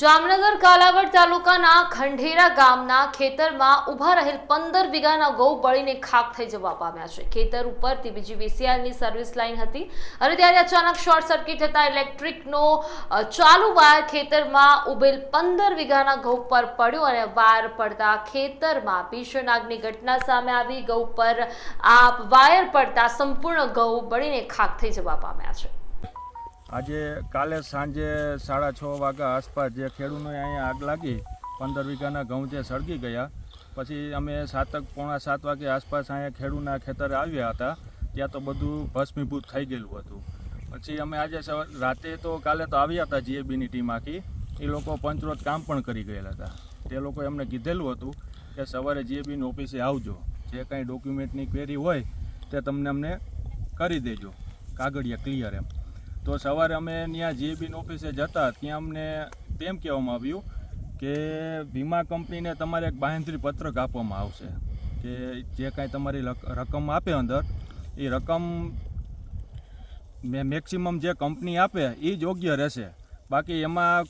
જામનગર કાલાવડ તાલુકાના ખંઢેરા ગામના ખેતરમાં ઊભા રહેલ પંદર વીઘાના ગૌ બળીને ખાક થઈ જવા પામ્યા છે. ખેતર ઉપર બીજી વીસીઆરની સર્વિસ લાઇન હતી અને ત્યારે અચાનક શોર્ટ સર્કિટ થતા ઇલેક્ટ્રિકનો ચાલુ વાયર ખેતરમાં ઉભેલ પંદર વીઘાના ગૌ પર પડ્યો અને વાયર પડતા ખેતરમાં ભીષણ આગની ઘટના સામે આવી. ગૌ પર આ વાયર પડતા સંપૂર્ણ ગૌ બળીને ખાક થઈ જવા પામ્યા છે. આજે કાલે સાંજે સાડા છ વાગ્યા આસપાસ જે ખેડૂતોને અહીંયા આગ લાગી, પંદર વીઘાના ઘઉં જે સળગી ગયા, પછી અમે સાતક પોણા સાત વાગે આસપાસ અહીંયા ખેડૂતના ખેતરે આવ્યા હતા, ત્યાં તો બધું ભસ્મીભૂત થઈ ગયેલું હતું. પછી અમે આજે રાતે તો કાલે તો આવ્યા હતા જીએબીની ટીમ આખી એ લોકો પંચરોજ કામ પણ કરી ગયેલા હતા. તે લોકો એમને કીધેલું હતું કે સવારે જીએબીની ઓફિસે આવજો, જે કાંઈ ડોક્યુમેન્ટની ક્વેરી હોય તે તમને અમને કરી દેજો, કાગળિયા ક્લિયર એમ. તો સવારે અમે ત્યાં જીએબીની ઓફિસે જતા, ત્યાં અમને તેમ કહેવામાં આવ્યું કે વીમા કંપનીને તમારે એક બાહેંધરી પત્રક આપવામાં આવશે, કે જે કાંઈ તમારી રકમ આપે અંદર, એ રકમ મેં, મેક્સિમમ જે કંપની આપે, એ જ યોગ્ય રહેશે. બાકી એમાં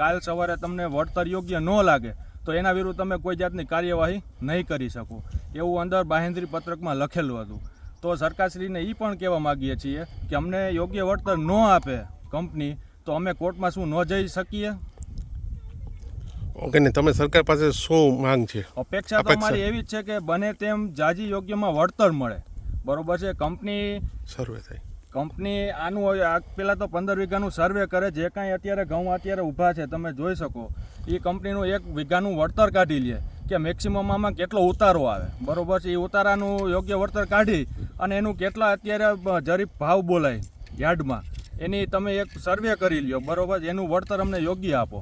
કાલ સવારે તમને વળતર યોગ્ય ન લાગે, તો એના વિરુદ્ધ તમે કોઈ જાતની કાર્યવાહી નહીં કરી શકો. એવું અંદર બાહેંધરી પત્રકમાં લખેલું હતું. તો સરકારશ્રીને એ પણ કહેવા માગીએ છીએ કે અમને યોગ્ય વળતર ન આપે કંપની તો અમે કોર્ટમાં શું ન જઈ શકીએ? ઓકે ને તમે સરકાર પાસે શું માંગ છે? અપેક્ષા તો. અમારી એવી જ છે કે બને તેમ જાજી યોગ્યમાં વળતર મળે. બરોબર છે? કંપની સર્વે થાય. કંપની આનું હોય આ પહેલાં તો પંદર વીઘાનું સર્વે કરે જે કાંઈ અત્યારે ઘઉં અત્યારે ઊભા છે તમે જોઈ શકો. એ કંપનીનું એક વીઘાનું વળતર કાઢી લે. કે મેક્સિમમ આમાં કેટલો ઉતારો આવે? બરોબર છે એ ઉતારાનું યોગ્ય વળતર કાઢી અને એનું કેટલા અત્યારે જરીફ ભાવ બોલાય યાર્ડમાં એની તમે એક સર્વે કરી લ્યો બરોબર? એનું વળતર અમને યોગ્ય આપો.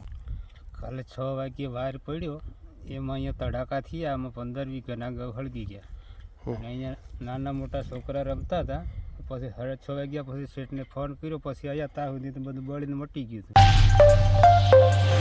કાલે છ વાગ્યે વાયર પડ્યો એમાં અહીંયા તડાકા થયા એમાં પંદર વીઘાના હળગી ગયા. અને અહીંયા નાના મોટા છોકરા રમતા હતા પછી સાડા છ વાગ્યા પછી શેઠને ફોન કર્યો પછી અહીંયા ત્યાં સુધી તો બધું બળીને મટી ગયું હતું.